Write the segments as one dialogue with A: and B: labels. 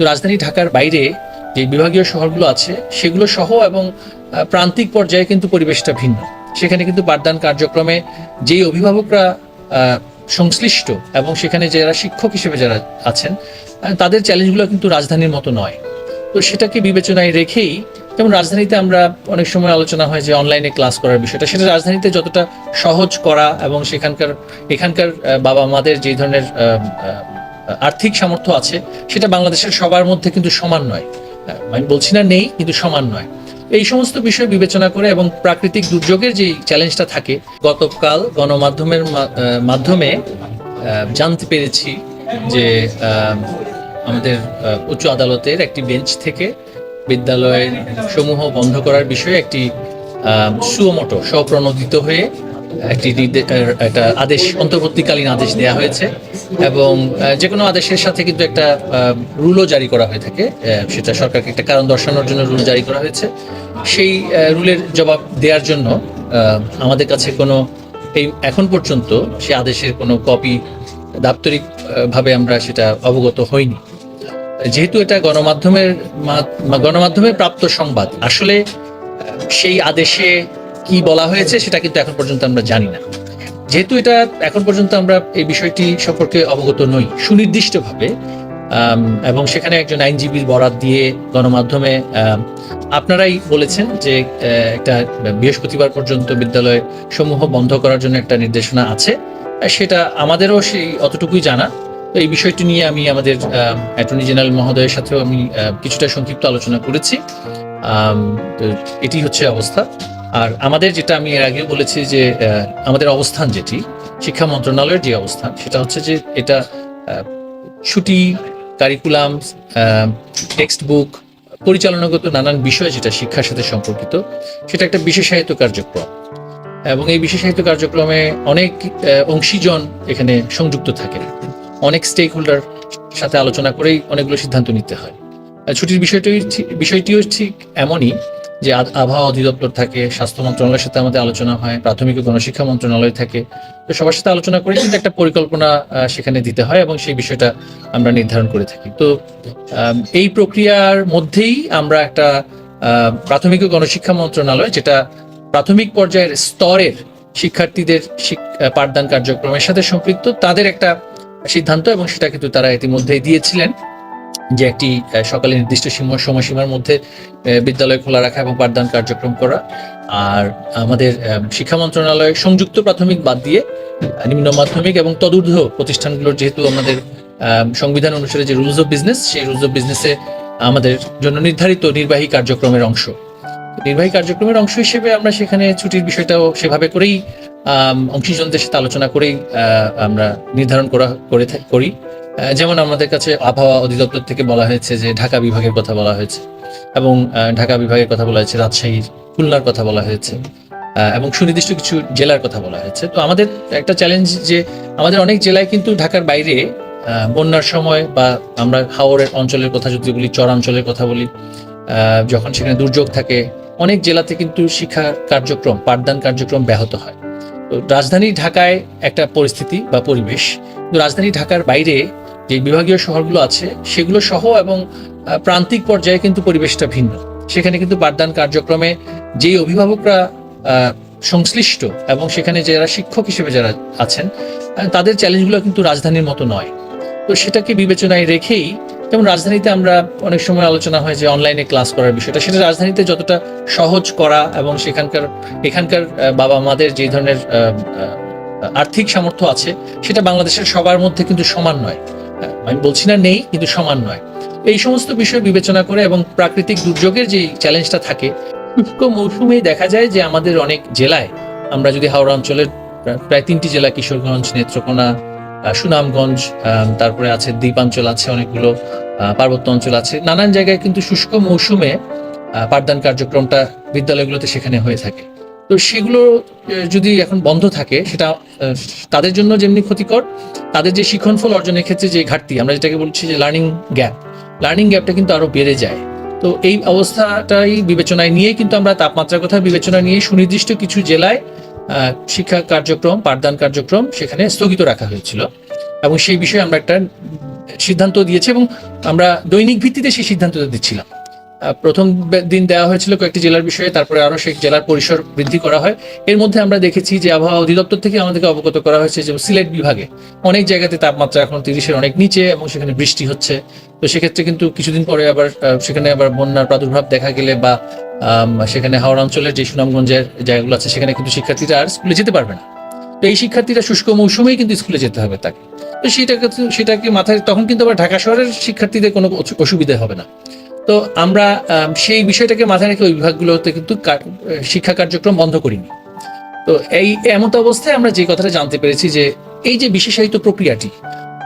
A: কিন্তু রাজধানী ঢাকার বাইরে যে বিভাগীয় শহরগুলো আছে, সেগুলো সহ এবং প্রান্তিক পর্যায়ে কিন্তু পরিবেশটা ভিন্ন। সেখানে কিন্তু পাঠদান কার্যক্রমে যেই অভিভাবকরা সংশ্লিষ্ট এবং সেখানে যারা শিক্ষক হিসেবে যারা আছেন তাদের চ্যালেঞ্জগুলো কিন্তু রাজধানীর মতো নয়। তো সেটাকে বিবেচনায় রেখেই, যেমন রাজধানীতে আমরা অনেক সময় আলোচনা হয় যে অনলাইনে ক্লাস করার বিষয়টা, সেটা রাজধানীতে যতটা সহজ করা এবং সেখানকার, এখানকার বাবা মাদের যে ধরনের আর্থিক সামর্থ্য আছে, সেটা বাংলাদেশের সবার মধ্যে কিন্তু সমান নয়। আমি বলছি না নেই, কিন্তু সমান নয়। এই সমস্ত বিষয় বিবেচনা করে এবং প্রাকৃতিক দুর্যোগের যে চ্যালেঞ্জটা থাকে, গতকাল গণমাধ্যমের মাধ্যমে জানতে পেরেছি যে আমাদের উচ্চ আদালতের একটি বেঞ্চ থেকে বিদ্যালয়ের সমূহ বন্ধ করার বিষয়ে একটি সুমোটো স্বপ্রণোদিত হয়ে একটি একটা আদেশ অন্তর্বর্তীকালীন আদেশ দেওয়া হয়েছে এবং যে কোনো আদেশের সাথে কিন্তু একটা রুলও জারি করা হয়ে থাকে। সেটা সরকারকে একটা কারণ দর্শানোর জন্য রুল জারি করা হয়েছে। সেই রুলের জবাব দেওয়ার জন্য আমাদের কাছে কোনো এই এখন পর্যন্ত সে আদেশের কোনো কপি দাপ্তরিক আহ, ভাবে আমরা সেটা অবগত হইনি। যেহেতু এটা গণমাধ্যমের গণমাধ্যমে প্রাপ্ত সংবাদ আসলে সেই আদেশে কি বলা হয়েছে সেটা কিন্তু এখন পর্যন্ত আমরা জানি না। যেহেতু এটা এখন পর্যন্ত আমরা এই বিষয়টি সম্পর্কে অবগত নই, সুনির্দিষ্টভাবে এবং সেখানে একজন আইনজীবীর বরাত দিয়ে গণমাধ্যমে আপনারাই বলেছেন যে একটা বৃহস্পতিবার পর্যন্ত বিদ্যালয় সমূহ বন্ধ করার জন্য একটা নির্দেশনা আছে। সেটা আমাদেরও সেই অতটুকুই জানা। তো এই বিষয়টি নিয়ে আমি আমাদের অ্যাটর্নি জেনারেল মহোদয়ের সাথেও আমি কিছুটা সংক্ষিপ্ত আলোচনা করেছি। এটি হচ্ছে অবস্থা। আর আমাদের যেটা আমি এর আগেও বলেছি যে আমাদের অবস্থান যেটি, শিক্ষা মন্ত্রণালয়ের যে অবস্থান, সেটা হচ্ছে যে এটা ছুটি কারিকুলাম টেক্সট বুক পরিচালনাগত নানান বিষয় যেটা শিক্ষার সাথে সম্পর্কিত, সেটা একটা বিশেষায়িত কার্যক্রম। এবং এই বিশেষায়িত কার্যক্রমে অনেক অংশীজন এখানে সংযুক্ত থাকে অনেক স্টেক হোল্ডার সাথে আলোচনা করেই অনেকগুলো সিদ্ধান্ত নিতে হয়। ছুটির বিষয়টি, বিষয়টিও ঠিক এমনই যে আবহাওয়া অধিদপ্তর থাকে, স্বাস্থ্য মন্ত্রণালয়ের সাথে আমাদের আলোচনা হয়, প্রাথমিক ও গণশিক্ষা মন্ত্রণালয় থাকে। তো সবার সাথে আলোচনা করে কিন্তু একটা পরিকল্পনা সেখানে দিতে হয় এবং সেই বিষয়টা আমরা নির্ধারণ করে থাকি। তো এই প্রক্রিয়ার মধ্যেই আমরা একটা প্রাথমিক ও গণশিক্ষা মন্ত্রণালয়, যেটা প্রাথমিক পর্যায়ের স্তরের শিক্ষার্থীদের পাঠদান কার্যক্রমের সাথে সম্পৃক্ত, তাদের একটা সিদ্ধান্ত এবং সেটা কিন্তু তারা ইতিমধ্যেই দিয়েছিলেন। যে একটি সকালে নির্দিষ্ট সীমা- সময়সীমার মধ্যে বিদ্যালয় খোলা রাখা এবং পাঠদান কার্যক্রম করা। আর আমাদের শিক্ষা মন্ত্রণালয় সংযুক্ত প্রাথমিক বাদ দিয়ে নিম্ন মাধ্যমিক এবং তদূর্ধ্ব প্রতিষ্ঠানগুলোর যেহেতু আমাদের সংবিধান অনুসারে যে রুলস অফ বিজনেস সেই রুলস অফ বিজনেসে আমাদের জন্য নির্ধারিত নির্বাহী কার্যক্রমের অংশ। নির্বাহী কার্যক্রমের অংশ হিসেবে আমরা সেখানে ছুটির বিষয়টাও সেভাবে করেই অংশীজনদের সাথে আলোচনা করেই আমরা নির্ধারণ করা, করে করি। যেমন আমাদের কাছে আবহাওয়া অধিদপ্তর থেকে বলা হয়েছে যে ঢাকা বিভাগের কথা বলা হয়েছে এবং ঢাকা বিভাগের কথা বলা হয়েছে, রাজশাহীর খুলনার কথা বলা হয়েছে এবং সুনির্দিষ্ট কিছু জেলার কথা বলা হয়েছে। তো আমাদের একটা চ্যালেঞ্জ যে আমাদের অনেক জেলায় কিন্তু ঢাকার বাইরে বন্যার সময় বা আমরা হাওড়ের অঞ্চলের কথা যদি বলি চরাঞ্চলের কথা বলি যখন সেখানে দুর্যোগ থাকে, অনেক জেলাতে কিন্তু শিক্ষা কার্যক্রম, পাঠদান কার্যক্রম ব্যাহত হয়। তো রাজধানী ঢাকায় একটা পরিস্থিতি বা পরিবেশ রাজধানী ঢাকার বাইরে যে বিভাগীয় শহরগুলো আছে, সেগুলো সহ এবং প্রান্তিক পর্যায়ে কিন্তু পরিবেশটা ভিন্ন। সেখানে কিন্তু পাঠদান কার্যক্রমে যেই অভিভাবকরা সংশ্লিষ্ট এবং সেখানে যারা শিক্ষক হিসেবে যারা আছেন তাদের চ্যালেঞ্জগুলো কিন্তু রাজধানীর মতো নয়। তো সেটাকে বিবেচনায় রেখেই যেমন রাজধানীতে আমরা অনেক সময় আলোচনা হয় যে অনলাইনে ক্লাস করার বিষয়টা, সেটা রাজধানীতে যতটা সহজ করা এবং সেখানকার, এখানকার বাবা মাদের যে ধরনের আর্থিক সামর্থ্য আছে, সেটা বাংলাদেশের সবার মধ্যে কিন্তু সমান নয়। আমি বলছি না নেই, কিন্তু সমান নয়। এই সমস্ত বিষয় বিবেচনা করে এবং প্রাকৃতিক দুর্যোগের যে চ্যালেঞ্জটা থাকে, শুষ্ক মৌসুমে দেখা যায় যে আমাদের অনেক জেলায়, আমরা যদি হাওড়া অঞ্চলের প্রায়- তিনটি জেলা, কিশোরগঞ্জ, নেত্রকোনা সুনামগঞ্জ তারপরে আছে দ্বীপাঞ্চল আছে অনেকগুলো পার্বত্য অঞ্চল আছে। নানান জায়গায় কিন্তু শুষ্ক মৌসুমে পাঠদান কার্যক্রমটা বিদ্যালয়গুলোতে সেখানে হয়ে থাকে। তো সেগুলো যদি এখন বন্ধ থাকে, সেটা তাদের জন্য যেমনি ক্ষতিকর, তাদের যে শিক্ষণফল অর্জনের ক্ষেত্রে যে ঘাটতি, আমরা যেটাকে বলছি যে লার্নিং গ্যাপ লার্নিং গ্যাপটা কিন্তু আরও বেড়ে যায়। তো এই অবস্থাটাই বিবেচনায় নিয়ে কিন্তু আমরা তাপমাত্রার কথা বিবেচনা নিয়ে সুনির্দিষ্ট কিছু জেলায় শিক্ষা কার্যক্রম, পাঠদান কার্যক্রম সেখানে স্থগিত রাখা হয়েছিল। এবং সেই বিষয়ে আমরা একটা সিদ্ধান্ত দিয়েছি এবং আমরা দৈনিক ভিত্তিতে সেই সিদ্ধান্ত দিচ্ছিলাম। প্রথম দিন দেওয়া হয়েছিল কয়েকটি জেলার বিষয়ে, তারপরে আরও সেই জেলার পরিসর বৃদ্ধি করা হয়। এর মধ্যে আমরা দেখেছি যে আবহাওয়া অধিদপ্তর থেকে আমাদেরকে অবগত করা হয়েছে যে সিলেট বিভাগে অনেক জায়গাতে তাপমাত্রা এখন তিরিশের অনেক নিচে এবং সেখানে বৃষ্টি হচ্ছে। তো সেক্ষেত্রে কিন্তু কিছুদিন পরে আবার সেখানে আবার বন্যার প্রাদুর্ভাব দেখা গেলে বা সেখানে হাওড়া অঞ্চলের যে সুনামগঞ্জের জায়গাগুলো আছে, সেখানে কিন্তু শিক্ষার্থীরা আর স্কুলে যেতে পারবে না। তো এই শিক্ষার্থীরা শুষ্ক মৌসুমেই কিন্তু স্কুলে যেতে হবে তাকে। তো সেটাকে সেটাকে মাথায়, তখন কিন্তু আবার ঢাকা শহরের শিক্ষার্থীদের কোনো অসু- অসুবিধা হবে না। তো আমরা সেই বিষয়টাকে মাথায় রেখে ওই বিভাগগুলোতে কিন্তু শিক্ষা কার্যক্রম বন্ধ করিনি। তো এই এমত অবস্থায় আমরা যে কথাটা জানতে পেরেছি যে এই যে বিশেষায়িত প্রক্রিয়াটি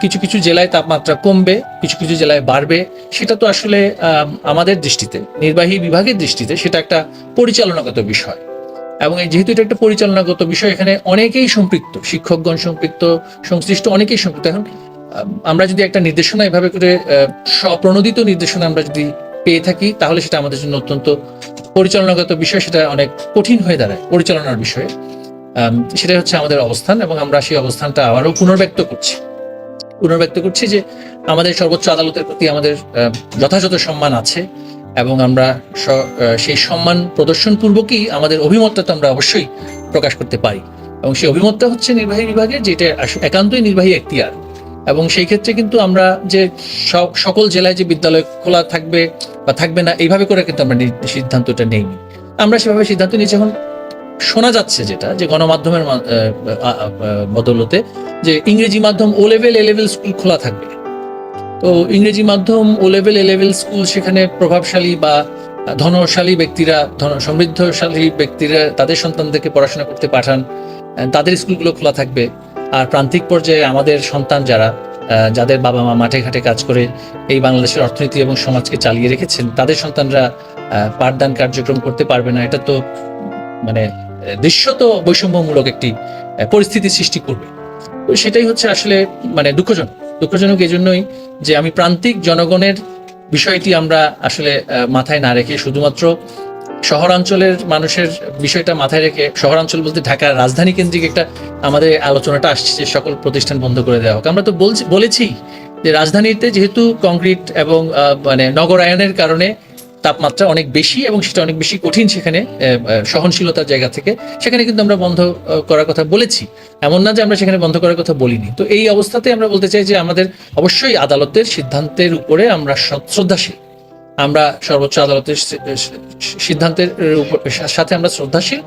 A: কিছু কিছু জেলায় তাপমাত্রা কমবে কিছু কিছু জেলায় বাড়বে সেটা তো আসলে আম, আমাদের দৃষ্টিতে নির্বাহী বিভাগের দৃষ্টিতে সেটা একটা পরিচালনাগত বিষয়। এবং এই যেহেতু এটা একটা পরিচালনাগত বিষয় এখানে অনেকেই সম্পৃক্ত শিক্ষকগণ সম্পৃক্ত সংশ্লিষ্ট অনেকেই সম্পৃক্ত। এখন আমরা যদি একটা নির্দেশনা এভাবে করে স্বপ্রণোদিত নির্দেশনা আমরা যদি পেয়ে থাকি, তাহলে সেটা আমাদের জন্য অত্যন্ত পরিচালনাগত বিষয়, সেটা অনেক কঠিন হয়ে দাঁড়ায়, পরিচালনার বিষয়ে। সেটাই হচ্ছে আমাদের অবস্থান, এবং আমরা সেই অবস্থানটা আবারও পুনর্ব্যক্ত করছি। পুনর্ব্যক্ত করছি যে আমাদের সর্বোচ্চ আদালতের প্রতি আমাদের যথাযথ সম্মান আছে, এবং আমরা সেই সম্মান প্রদর্শন পূর্বকই আমাদের অভিমতটা তো আমরা অবশ্যই প্রকাশ করতে পারি। এবং সেই অভিমতটা হচ্ছে নির্বাহী বিভাগের, যেটা একান্তই নির্বাহী এখতিয়ার। এবং সেই ক্ষেত্রে কিন্তু আমরা যে সকল জেলায় যে বিদ্যালয় খোলা থাকবে বা থাকবে না, এইভাবে করে কিন্তু আমরা সিদ্ধান্তটা নেইনি আমরা সেভাবে সিদ্ধান্ত নিয়েছি। এখন শোনা যাচ্ছে যেটা, যে গণমাধ্যমের বদৌলতে যে ইংরেজি মাধ্যম O level A level school খোলা থাকবে। তো ইংরেজি মাধ্যম O level A level school সেখানে প্রভাবশালী বা ধনশালী ব্যক্তিরা, ধন, সমৃদ্ধশালী ব্যক্তিরা, তাদের সন্তানদেরকে পড়াশোনা করতে পাঠান, তাদের স্কুলগুলো খোলা থাকবে। আর প্রান্তিক পর্যায়ে আমাদের সন্তান যারা যাদের বাবা মা মাঠে ঘাটে কাজ করে এই বাংলাদেশের অর্থনীতি এবং সমাজকে চালিয়ে রেখেছেন, তাদের সন্তানরা পাঠদান কার্যক্রম করতে পারবে না। এটা তো মানে দৃশ্যত বৈষম্যমূলক একটি পরিস্থিতি সৃষ্টি করবে। তো সেটাই হচ্ছে আসলে মানে দুঃখজনক। দুঃখজনক এই জন্যই যে আমি প্রান্তিক জনগণের বিষয়টি আমরা আসলে মাথায় না রেখে শুধুমাত্র শহরাঞ্চলের মানুষের বিষয়টা মাথায় রেখে, শহরাঞ্চল বলতে ঢাকার রাজধানী কেন্দ্রিক একটা আমাদের আলোচনাটা আসছে যে সকল প্রতিষ্ঠান বন্ধ করে দেওয়া হোক। আমরা তো বলছি, বলেছি যে রাজধানীতে যেহেতু কংক্রিট এবং মানে নগরায়নের কারণে তাপমাত্রা অনেক বেশি এবং সেটা অনেক বেশি কঠিন সেখানে সহনশীলতার জায়গা থেকে, সেখানে কিন্তু আমরা বন্ধ করার কথা বলেছি। এমন না যে আমরা সেখানে বন্ধ করার কথা বলিনি। তো এই অবস্থাতে আমরা বলতে চাই যে আমাদের অবশ্যই আদালতের সিদ্ধান্তের উপরে আমরা শ্রদ্ধাশীল। আমরা সর্বোচ্চ আদালতের সিদ্ধান্তের সাথে আমরা শ্রদ্ধাশীল।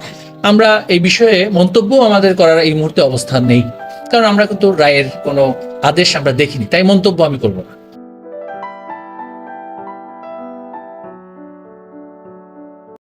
A: আমরা এই বিষয়ে মন্তব্য আমাদের করার এই মুহূর্তে অবস্থান নেই। কারণ আমরা কিন্তু রায়ের কোনো আদেশ আমরা দেখিনি, তাই মন্তব্য আমি করব না।